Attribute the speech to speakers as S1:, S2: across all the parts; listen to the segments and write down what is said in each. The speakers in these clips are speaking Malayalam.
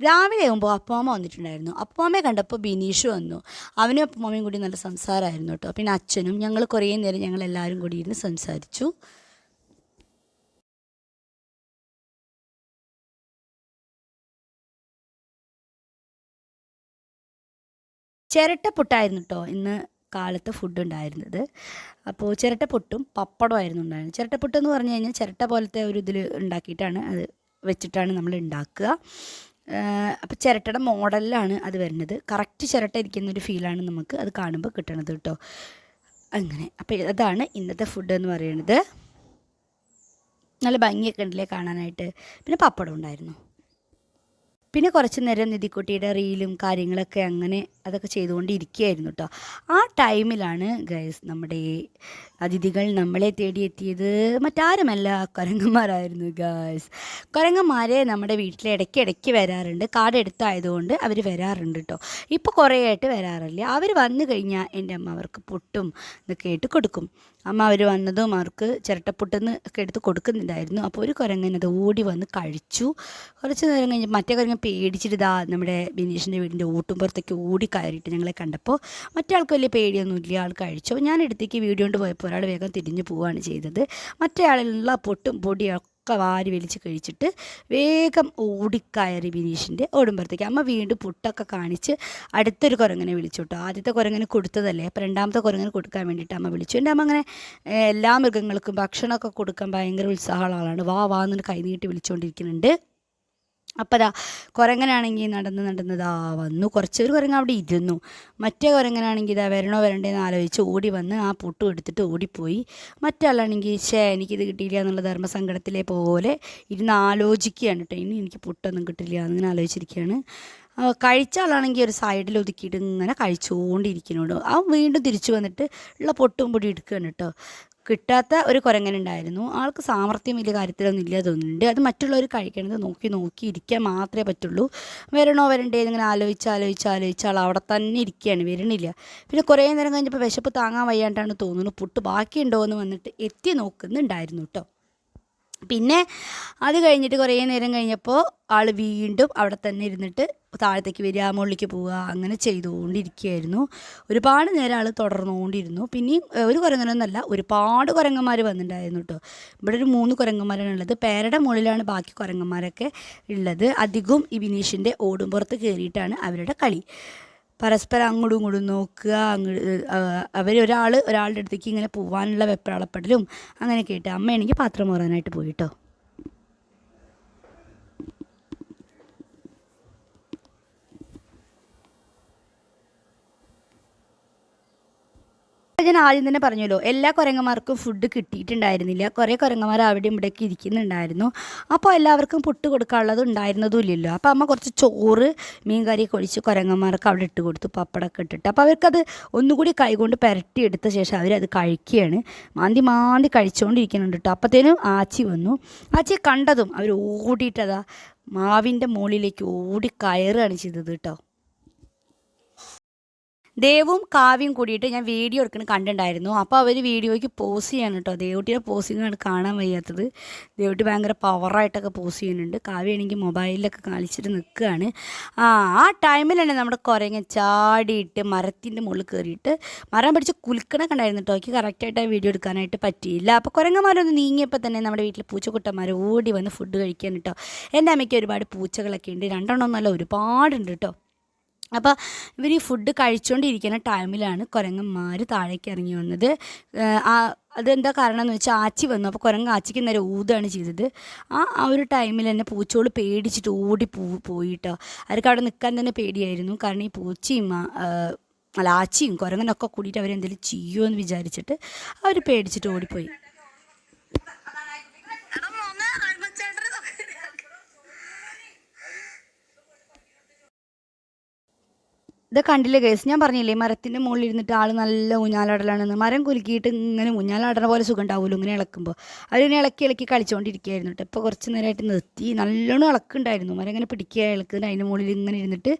S1: രാവിലെ ആകുമ്പോൾ അപ്പമ്മ വന്നിട്ടുണ്ടായിരുന്നു. അപ്പമ്മയെ കണ്ടപ്പോൾ ബിനീഷ് വന്നു. അവനും അപ്പമ്മയും കൂടി നല്ല സംസാരമായിരുന്നു കേട്ടോ. പിന്നെ അച്ഛനും ഞങ്ങൾ കുറേ നേരം ഞങ്ങൾ എല്ലാവരും കൂടി ഇരുന്ന് സംസാരിച്ചു. ചിരട്ട പുട്ടായിരുന്നു കേട്ടോ ഇന്ന് കാലത്ത് ഫുഡ് ഉണ്ടായിരുന്നത്. അപ്പോൾ ചിരട്ടപ്പുട്ടും പപ്പടമായിരുന്നു ഉണ്ടായിരുന്നത്. ചിരട്ടപ്പുട്ട് എന്ന് പറഞ്ഞു കഴിഞ്ഞാൽ ചിരട്ട പോലത്തെ ഒരു ഇതിൽ ഉണ്ടാക്കിയിട്ടാണ് അത് വെച്ചിട്ടാണ് നമ്മൾ ഉണ്ടാക്കുക. അപ്പോൾ ചിരട്ടയുടെ മോഡലിലാണ് അത് വരുന്നത്. കറക്റ്റ് ചിരട്ട ഇരിക്കുന്ന ഒരു ഫീലാണ് നമുക്ക് അത് കാണുമ്പോൾ കിട്ടണത് കേട്ടോ അങ്ങനെ. അപ്പോൾ അതാണ് ഇന്നത്തെ ഫുഡ് എന്ന് പറയുന്നത്. നല്ല ഭംഗിയൊക്കെ ഉണ്ടല്ലേ കാണാനായിട്ട്. പിന്നെ പപ്പടം ഉണ്ടായിരുന്നു. പിന്നെ കുറച്ച് നേരം നിധിക്കുട്ടിയുടെ റീലും കാര്യങ്ങളൊക്കെ അങ്ങനെ അതൊക്കെ ചെയ്തുകൊണ്ടിരിക്കുകയായിരുന്നു കേട്ടോ ആ ടൈമിലാണ് ഗൈസ് നമ്മുടെ അതിഥികൾ നമ്മളെ തേടിയെത്തിയത്. മറ്റാരുമല്ല കുരങ്ങന്മാരായിരുന്നു ഗൈസ്. കുരങ്ങന്മാരെ നമ്മുടെ വീട്ടിൽ ഇടയ്ക്ക് ഇടയ്ക്ക് വരാറുണ്ട്. കാട് എടുത്തായതുകൊണ്ട് അവർ വരാറുണ്ട് കേട്ടോ ഇപ്പോൾ കുറേ ആയിട്ട് വരാറില്ല. അവർ വന്നു കഴിഞ്ഞാൽ എന്റെ അമ്മ അവർക്ക് പൊട്ടും ഇതൊക്കെ ആയിട്ട് കൊടുക്കും. അമ്മ അവർ വന്നതും അവർക്ക് ചിരട്ടപ്പൊട്ടെന്ന് ഒക്കെ എടുത്ത് കൊടുക്കുന്നുണ്ടായിരുന്നു. അപ്പോൾ ഒരു കുരങ്ങനത് ഓടി വന്ന് കഴിച്ചു. കുറച്ച് നേരം കഴിഞ്ഞ് മറ്റേ കുരങ്ങൻ പേടിച്ചിട്ട് നമ്മുടെ ബിനീഷിന്റെ വീടിന്റെ ഓട്ടുംപുറത്തേക്ക് ഓടി കയറിയിട്ട് ഞങ്ങളെ കണ്ടപ്പോൾ മറ്റാൾക്ക് വലിയ പേടിയൊന്നുമില്ല ആൾ കഴിച്ചു. ഞാൻ എടുത്തേക്ക് വീഡിയോ കൊണ്ട് പോയപ്പോൾ ഒരാൾ വേഗം തിരിഞ്ഞു പോവുകയാണ് ചെയ്തത്. മറ്റേ ആളിലുള്ള പൊട്ടും പൊടിയൊക്കെ വാരി വലിച്ച് കഴിച്ചിട്ട് വേഗം ഓടിക്കയറി ബിനീഷിന്റെ ഓടുമ്പോഴത്തേക്ക് അമ്മ വീണ്ടും പുട്ടൊക്കെ കാണിച്ച് അടുത്തൊരു കുരങ്ങനെ വിളിച്ചു കേട്ടോ. ആദ്യത്തെ കുരങ്ങനെ കൊടുത്തതല്ലേ? അപ്പം രണ്ടാമത്തെ കുരങ്ങനെ കൊടുക്കാൻ വേണ്ടിയിട്ട് അമ്മ വിളിച്ചു. എന്റെ അമ്മ അങ്ങനെ എല്ലാ മൃഗങ്ങൾക്കും ഭക്ഷണമൊക്കെ കൊടുക്കാൻ ഭയങ്കര ഉത്സാഹമുള്ള ആളാണ്. വാ വാ കൈ നീട്ടി വിളിച്ചുകൊണ്ടിരിക്കുന്നുണ്ട്. അപ്പോൾ ദാ കുരങ്ങനാണെങ്കിൽ നടന്ന് നടന്നതാ വന്നു. കുറച്ച് ഒരു കുരങ്ങ് അവിടെ ഇരുന്നു. മറ്റേ കുരങ്ങനാണെങ്കിൽ ഇതാ വരണോ വരണ്ടേന്ന് ആലോചിച്ച് ഓടി വന്ന് ആ പൊട്ടും എടുത്തിട്ട് ഓടിപ്പോയി. മറ്റാളാണെങ്കിൽ ഷേ എനിക്കിത് കിട്ടിയില്ല എന്നുള്ള ധർമ്മസങ്കടത്തിലെ പോലെ ഇരുന്ന് ആലോചിക്കുകയാണ് കേട്ടോ. ഇനി എനിക്ക് പുട്ടൊന്നും കിട്ടില്ല എന്നിങ്ങനെ ആലോചിച്ചിരിക്കുകയാണ്. കഴിച്ച ആളാണെങ്കിൽ ഒരു സൈഡിൽ ഒതുക്കിയിട്ട് ഇങ്ങനെ കഴിച്ചുകൊണ്ടിരിക്കുന്നുണ്ട് അവൻ വീണ്ടും തിരിച്ചു വന്നിട്ട് ഉള്ള പൊട്ടും പൊടി എടുക്കുകയാണ് കേട്ടോ. കിട്ടാത്ത ഒരു കുരങ്ങനുണ്ടായിരുന്നു. ആൾക്ക് സാമർഥ്യം വലിയ കാര്യത്തിലൊന്നും ഇല്ല തോന്നുന്നുണ്ട്. അത് മറ്റുള്ളവർ കഴിക്കണത് നോക്കി നോക്കി ഇരിക്കാൻ മാത്രമേ പറ്റുള്ളൂ. വരണോ വരണ്ടേ എന്നിങ്ങനെ ആലോചിച്ച് ആലോചിച്ച് ആലോചിച്ച് ആൾ അവിടെ തന്നെ ഇരിക്കുകയാണ്. വരണില്ല. പിന്നെ കുറേ നേരം കഴിഞ്ഞപ്പോൾ വിശപ്പ് താങ്ങാൻ വയ്യാണ്ടാണ് തോന്നുന്നു. പുട്ട് ബാക്കിയുണ്ടോ എന്ന് വന്നിട്ട് എത്തി നോക്കുന്നുണ്ടായിരുന്നു കേട്ടോ. പിന്നെ അത് കഴിഞ്ഞിട്ട് കുറേ നേരം കഴിഞ്ഞപ്പോൾ ആൾ വീണ്ടും അവിടെ തന്നെ ഇരുന്നിട്ട് താഴത്തേക്ക് വരിക മുകളിലേക്ക് പോവുക അങ്ങനെ ചെയ്തുകൊണ്ടിരിക്കുകയായിരുന്നു. ഒരുപാട് നേരം ആൾ തുടർന്നുകൊണ്ടിരുന്നു. പിന്നെയും ഒരു കുരങ്ങനൊന്നല്ല ഒരുപാട് കുരങ്ങന്മാർ വന്നിട്ടുണ്ടായിരുന്നു കേട്ടോ ഇവിടെ ഒരു മൂന്ന് കുരങ്ങന്മാരാണ് ഉള്ളത്. പേരുടെ മുകളിലാണ് ബാക്കി കുരങ്ങന്മാരൊക്കെ ഉള്ളത്. അധികവും ഈ ബിനീഷിന്റെ ഓടുംപുറത്ത് കയറിയിട്ടാണ് അവരുടെ കളി. പരസ്പരം അങ്ങോട്ടും ഇങ്ങോട്ടും നോക്കുക അങ്ങോട്ട് അവർ ഒരാൾ ഒരാളുടെ അടുത്തേക്ക് ഇങ്ങനെ പോവാനുള്ള വെപ്രാളപ്പെടലും അങ്ങനെയൊക്കെ ആയിട്ട് അമ്മയാണെങ്കിൽ പാത്രം മോറാനായിട്ട് പോയി ഞാൻ ആദ്യം തന്നെ പറഞ്ഞല്ലോ എല്ലാ കുരങ്ങന്മാർക്കും ഫുഡ് കിട്ടിയിട്ടുണ്ടായിരുന്നില്ല. കുറേ കുരങ്ങന്മാർ അവിടെ ഇവിടെയൊക്കെ ഇരിക്കുന്നുണ്ടായിരുന്നു. അപ്പോൾ എല്ലാവർക്കും പുട്ട് കൊടുക്കാനുള്ളത് ഉണ്ടായിരുന്നതും ഇല്ലല്ലോ അപ്പോൾ അമ്മ കുറച്ച് ചോറ് മീൻ കറിയൊക്കെ ഒഴിച്ച് കുരങ്ങന്മാർക്ക് അവിടെ ഇട്ട് കൊടുത്തു പപ്പടമൊക്കെ ഇട്ടിട്ട്. അപ്പോൾ അവർക്കത് ഒന്നുകൂടി കൈകൊണ്ട് പുരട്ടി എടുത്ത ശേഷം അവരത് കഴിക്കുകയാണ്. മാന്തി മാന്തി കഴിച്ചുകൊണ്ടിരിക്കുന്നുണ്ട് കേട്ടോ. അപ്പോഴത്തേനും ആച്ചി വന്നു. ആച്ചി കണ്ടതും അവർ ഓടിയിട്ടതാ മാവിന്റെ മുകളിലേക്ക് ഓടി കയറുകയാണ് ചെയ്തത് കേട്ടോ. ദേവും കാവ്യം കൂടിയിട്ട് ഞാൻ വീഡിയോ എടുക്കുന്നത് കണ്ടിട്ടുണ്ടായിരുന്നു. അപ്പോൾ അവർ വീഡിയോയ്ക്ക് പോസ് ചെയ്യാണ് കേട്ടോ ദേവട്ടിയുടെ പോസിങ് ആണ് കാണാൻ വയ്യാത്തത്. ദേവട്ടി ഭയങ്കര പവറായിട്ടൊക്കെ പോസ് ചെയ്യുന്നുണ്ട്. കാവ്യാണെങ്കിൽ മൊബൈലിലൊക്കെ കളിച്ചിട്ട് നിൽക്കുകയാണ് ആ ആ തന്നെ നമ്മുടെ കുരങ്ങ ചാടിയിട്ട് മരത്തിന്റെ മുകളിൽ കയറിയിട്ട് മരം പിടിച്ച് കുലുക്കണൊക്കെ ഉണ്ടായിരുന്നു കേട്ടോ എനിക്ക് കറക്റ്റായിട്ട് ആ വീഡിയോ എടുക്കാനായിട്ട് പറ്റിയില്ല. അപ്പോൾ കുരങ്ങന്മാരൊന്ന് നീങ്ങിയപ്പോൾ തന്നെ നമ്മുടെ വീട്ടിൽ പൂച്ചക്കുട്ടന്മാർ ഓടി വന്ന് ഫുഡ് കഴിക്കാൻ കേട്ടോ എന്റെ അമ്മയ്ക്ക് ഒരുപാട് പൂച്ചകളൊക്കെ ഉണ്ട്. രണ്ടെണ്ണം ഒന്നല്ല ഒരുപാടുണ്ട് കേട്ടോ അപ്പോൾ ഇവർ ഈ ഫുഡ് കഴിച്ചുകൊണ്ടിരിക്കുന്ന ടൈമിലാണ് കുരങ്ങന്മാർ താഴേക്ക് ഇറങ്ങി വന്നത്. ആ അതെന്താ കാരണം എന്ന് വെച്ചാൽ ആച്ചി വന്നു. അപ്പോൾ കുരങ്ങ് ആച്ചിക്ക് നേരെ ഊതാണ് ചെയ്തത്. ആ ആ ഒരു ടൈമിൽ തന്നെ പൂച്ചോട് പേടിച്ചിട്ട് ഓടി പോ പോയിട്ടോ. അവർക്ക് അവിടെ നിൽക്കാൻ തന്നെ പേടിയായിരുന്നു. കാരണം ഈ പൂച്ചയും അല്ല ആച്ചിയും കുരങ്ങനൊക്കെ കൂടിയിട്ട് അവരെന്തെങ്കിലും ചെയ്യുമോ എന്ന് വിചാരിച്ചിട്ട് അവർ പേടിച്ചിട്ട് ഓടിപ്പോയി. ഇത് കണ്ടില്ല കേസ് ഞാൻ പറഞ്ഞില്ലേ മരത്തിന്റെ മുകളിൽ ഇരുന്നിട്ട് ആൾ നല്ല ഊഞ്ഞാലാടലാണെന്ന്. മരം കുലുക്കിയിട്ട് ഇങ്ങനെ ഊഞ്ഞാലാടണ പോലെ സുഖം ഉണ്ടാവുമല്ലോ ഇങ്ങനെ ഇളക്കുമ്പോൾ അവരിങ്ങനെ ഇളക്കി ഇളക്കി കളിച്ചുകൊണ്ടിരിക്കുകയായിരുന്നു കേട്ടോ. ഇപ്പോൾ കുറച്ച് നേരമായിട്ട് നിർത്തി. നല്ലോണം ഇളക്കുണ്ടായിരുന്നു. മരം ഇങ്ങനെ പിടിക്കുക ഇളക്കുന്ന അതിന്റെ മുകളിൽ ഇങ്ങനെ ഇരുന്നിട്ട്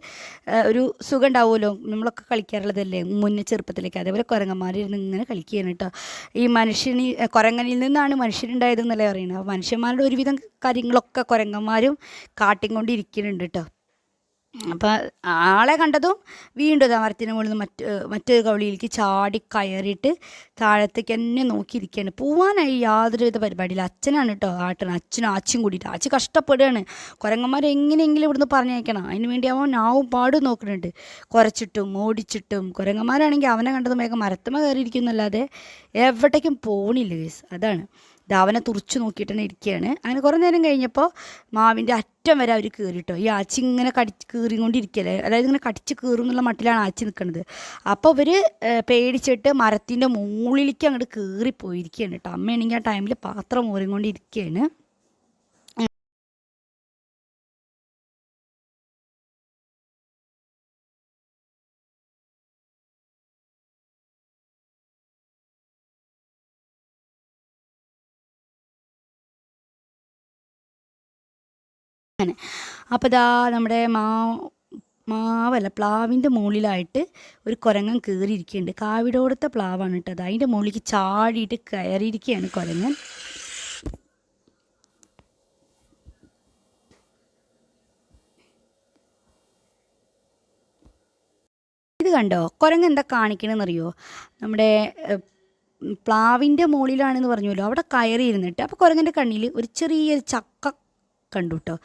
S1: ഒരു സുഖം ഉണ്ടാവുമല്ലോ നമ്മളൊക്കെ കളിക്കാറുള്ളതല്ലേ മുന്നേ ചെറുപ്പത്തിലേക്ക്. അതേപോലെ കുരങ്ങന്മാരിരുന്ന് ഇങ്ങനെ കളിക്കുകയാണ് കേട്ടോ. ഈ മനുഷ്യന് കുരങ്ങനിൽ നിന്നാണ് മനുഷ്യരുണ്ടായതെന്നല്ലേ പറയുന്നത്. അപ്പോൾ മനുഷ്യന്മാരുടെ ഒരുവിധം കാര്യങ്ങളൊക്കെ കുരങ്ങന്മാരും കാട്ടിക്കൊണ്ടിരിക്കുന്നുണ്ട് കേട്ടോ. അപ്പോൾ ആളെ കണ്ടതും വീണ്ടും ഇതാ മരത്തിന് മുകളിൽ നിന്ന് മറ്റ് മറ്റൊരു കവളിയിലേക്ക് ചാടി കയറിയിട്ട് താഴത്തേക്ക് തന്നെ നോക്കിയിരിക്കുകയാണ്. പോവാനായി യാതൊരുവിധ പരിപാടിയില്ല. അച്ഛനാണ് കേട്ടോ ആട്ടണം അച്ഛനും ആച്ചും കൂടിയിട്ട്. ആച്ചി കഷ്ടപ്പെടുകയാണ്. കുരങ്ങന്മാരെ എങ്ങനെയെങ്കിലും ഇവിടുന്ന് പറഞ്ഞയക്കണം. അതിന് വേണ്ടി അവൻ നാവും പാടും നോക്കുന്നുണ്ട്. കുറച്ചിട്ടും ഓടിച്ചിട്ടും. കുരങ്ങന്മാരാണെങ്കിൽ അവനെ കണ്ടതും വേഗം മരത്തുമ്മ കയറിയിരിക്കുന്നല്ലാതെ എവിടേക്കും പോണില്ല കേസ് അതാണ്. ദാ അവനെ തുറച്ചു നോക്കിയിട്ട് തന്നെ ഇരിക്കുകയാണ്. അങ്ങനെ കുറേ നേരം കഴിഞ്ഞപ്പോൾ മാവിന്റെ അറ്റം വരെ അവർ കയറിയിട്ടോ ഈ ആച്ചി ഇങ്ങനെ കടിച്ച് കീറിക്കൊണ്ടിരിക്കല്ലേ? അതായത് ഇങ്ങനെ കടിച്ച് കീറും എന്നുള്ള മട്ടിലാണ് ആച്ചി നിൽക്കുന്നത്. അപ്പോൾ ഇവർ പേടിച്ചിട്ട് മരത്തിന്റെ മുകളിലേക്ക് അങ്ങോട്ട് കീറിപ്പോയിരിക്കുകയാണ് കേട്ടോ. അമ്മയാണെങ്കിൽ ആ ടൈമിൽ പാത്രം മോറിക്കൊണ്ടിരിക്കുകയാണ് അപ്പോൾ ഇതാ നമ്മുടെ മാ മാവല്ല പ്ലാവിന്റെ മുകളിലായിട്ട് ഒരു കുരങ്ങൻ കയറിയിരിക്കുന്നുണ്ട് കാവിടോടത്തെ പ്ലാവാണ് കേട്ടോ അത്. അതിന്റെ മുകളിലേക്ക് ചാടിയിട്ട് കയറിയിരിക്കുകയാണ് കുരങ്ങൻ. ഇത് കണ്ടോ? കുരങ്ങൻ എന്താ കാണിക്കണമെന്നറിയോ നമ്മുടെ പ്ലാവിന്റെ മുകളിലാണെന്ന് പറഞ്ഞല്ലോ അവിടെ കയറി ഇരുന്നിട്ട് അപ്പോൾ കുരങ്ങന്റെ കണ്ണിൽ ഒരു ചെറിയൊരു ചക്ക കണ്ടു കേട്ടോ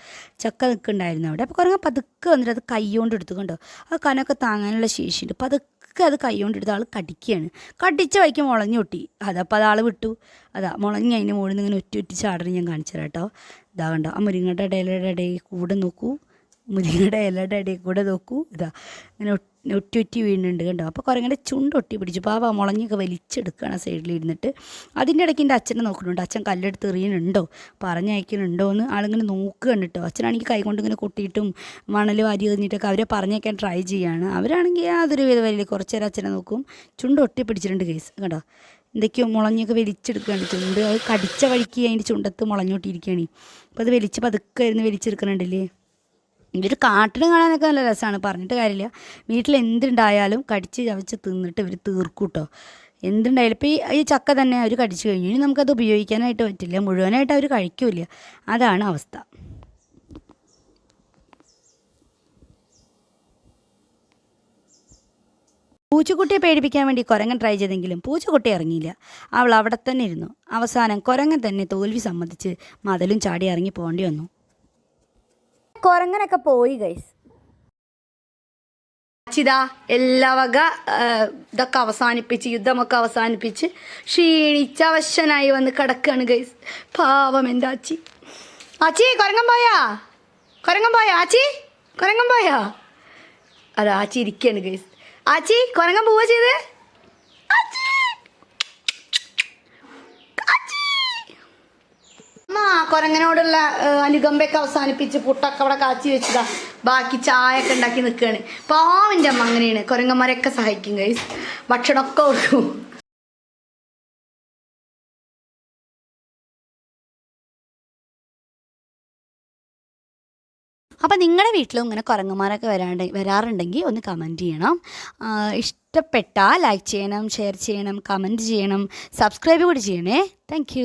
S1: ചക്ക നിൽക്കുന്നുണ്ടായിരുന്നു അവിടെ. അപ്പോൾ കുറേ പതുക്കെ വന്നിട്ട് അത് കൈ കൊണ്ട്. എടുത്തു കണ്ടോ ആ കനൊക്കെ താങ്ങാനുള്ള ശേഷിയുണ്ട്. പതുക്കെ അത് കൈ കൊണ്ട് എടുത്ത് ആൾ കടിക്കുകയാണ്. കടിച്ച വഴിക്ക് മുളഞ്ഞു കൊട്ടി അതപ്പോൾ അതാൾ വിട്ടു. അതാ മുളഞ്ഞ് അതിന്റെ മുകളിൽ നിന്ന് ഇങ്ങനെ ഒറ്റ ഒറ്റ ചാടണം ഞാൻ കാണിച്ചു തരാം കേട്ടോ. ഇതാ കണ്ടോ ആ മുരിങ്ങയുടെ ഇടയിലയുടെ ഇടയിൽ കൂടെ നോക്കൂ. മുരിങ്ങയുടെ ഇലയുടെ ഇടയിൽ കൂടെ നോക്കൂ. ഇതാ ഇങ്ങനെ ഒറ്റി ഒറ്റി വീണുണ്ട് കണ്ടോ? അപ്പോൾ കുറേങ്ങനെ ചുണ്ട് ഒട്ടി പിടിച്ചു. പാവ മുളഞ്ഞൊക്കെ വലിച്ചെടുക്കുകയാണ് സൈഡിലിരുന്നിട്ട്. അതിന്റെ ഇടയ്ക്ക് എന്റെ അച്ഛനെ നോക്കുന്നുണ്ട്. അച്ഛൻ കല്ലെടുത്ത് എറിയുന്നുണ്ടോ? പറഞ്ഞയക്കുന്നുണ്ടോ എന്ന് ആളിങ്ങനെ നോക്കുകയാണ് കേട്ടോ അച്ഛനാണെങ്കിൽ കൈ ഇങ്ങനെ കൊട്ടിയിട്ടും മണൽ വാരി എറിഞ്ഞിട്ടൊക്കെ അവരെ പറഞ്ഞേക്കാൻ ട്രൈ ചെയ്യുകയാണ്. അവരാണെങ്കിൽ യാതൊരു വിധ വലിയ കുറച്ച് നേരം അച്ഛനെ നോക്കും. ചുണ്ട് ഒട്ടി പിടിച്ചിട്ടുണ്ട് കേസ്. കേട്ടോ എന്തൊക്കെയോ മുളഞ്ഞൊക്കെ വലിച്ചെടുക്കുകയാണ്. ചുണ്ട് അത് കടിച്ച വഴിക്ക് അതിന്റെ ചുണ്ടത്ത് മുളഞ്ഞോട്ടിരിക്കുകയാണ് അപ്പോൾ അത് വലിച്ച് പതുക്കെ ഇരുന്ന് വലിച്ചെടുക്കണുണ്ടല്ലേ ഇവർ കാട്ടിൽ കാണാനൊക്കെ നല്ല രസമാണ് പറഞ്ഞിട്ട് കാര്യമില്ല. വീട്ടിൽ എന്തുണ്ടായാലും കടിച്ച് ചവച്ച് തിന്നിട്ട് ഇവർ തീർക്കൂട്ടോ കേട്ടോ എന്തുണ്ടായാലും ഇപ്പോൾ ഈ ഈ ചക്ക തന്നെ അവർ കടിച്ചു കഴിഞ്ഞു. ഇനി നമുക്കത് ഉപയോഗിക്കാനായിട്ട് പറ്റില്ല. മുഴുവനായിട്ട് അവർ കഴിക്കില്ല. അതാണ് അവസ്ഥ. പൂച്ചക്കുട്ടിയെ പേടിപ്പിക്കാൻ വേണ്ടി കുരങ്ങൻ ട്രൈ ചെയ്തെങ്കിലും പൂച്ചക്കുട്ടി ഇറങ്ങിയില്ല. അവൾ അവിടെ തന്നെ ഇരുന്നു. അവസാനം കുരങ്ങൻ തന്നെ തോൽവി സമ്മതിച്ച് മതിലും ചാടി ഇറങ്ങി പോകേണ്ടി വന്നു. കുരങ്ങനൊക്കെ പോയി ഗൈസ് ചിതാ എല്ലാ വക ഇതൊക്കെ അവസാനിപ്പിച്ച് യുദ്ധമൊക്കെ അവസാനിപ്പിച്ച് ക്ഷീണിച്ച അവശനായി വന്ന് കിടക്കുകയാണ് ഗൈസ് പാവം എന്റെ ആച്ചി. ആച്ചി കുരങ്ങൻ പോയാ? കുരങ്ങൻ പോയാ? ആച്ചി കുരങ്ങൻ പോയാ? അതാ ആച്ചി ഇരിക്കുകയാണ് ഗൈസ് ആച്ചി കുരങ്ങൻ പോവാ ചെയ്ത്? അമ്മ കൊരങ്ങനോടുള്ള അനുകമ്പയൊക്കെ അവസാനിപ്പിച്ച് പുട്ടൊക്കെ അവിടെ കാച്ചി വെച്ചതാ. ബാക്കി ചായ ഒക്കെ ഉണ്ടാക്കി നിൽക്കുകയാണ് പാവിന്റെ അമ്മ അങ്ങനെയാണ്. കുരങ്ങന്മാരെയൊക്കെ സഹായിക്കും ഗൈസ് ഭക്ഷണമൊക്കെ കൊടുക്കും. അപ്പോൾ നിങ്ങളുടെ വീട്ടിലും ഇങ്ങനെ കുരങ്ങന്മാരൊക്കെ വരാണ്ട് വരാറുണ്ടെങ്കിൽ ഒന്ന് കമന്റ് ചെയ്യണം. ഇഷ്ടപ്പെട്ടാൽ ലൈക്ക് ചെയ്യണം ഷെയർ ചെയ്യണം കമന്റ് ചെയ്യണം സബ്സ്ക്രൈബ് കൂടി ചെയ്യണേ. താങ്ക്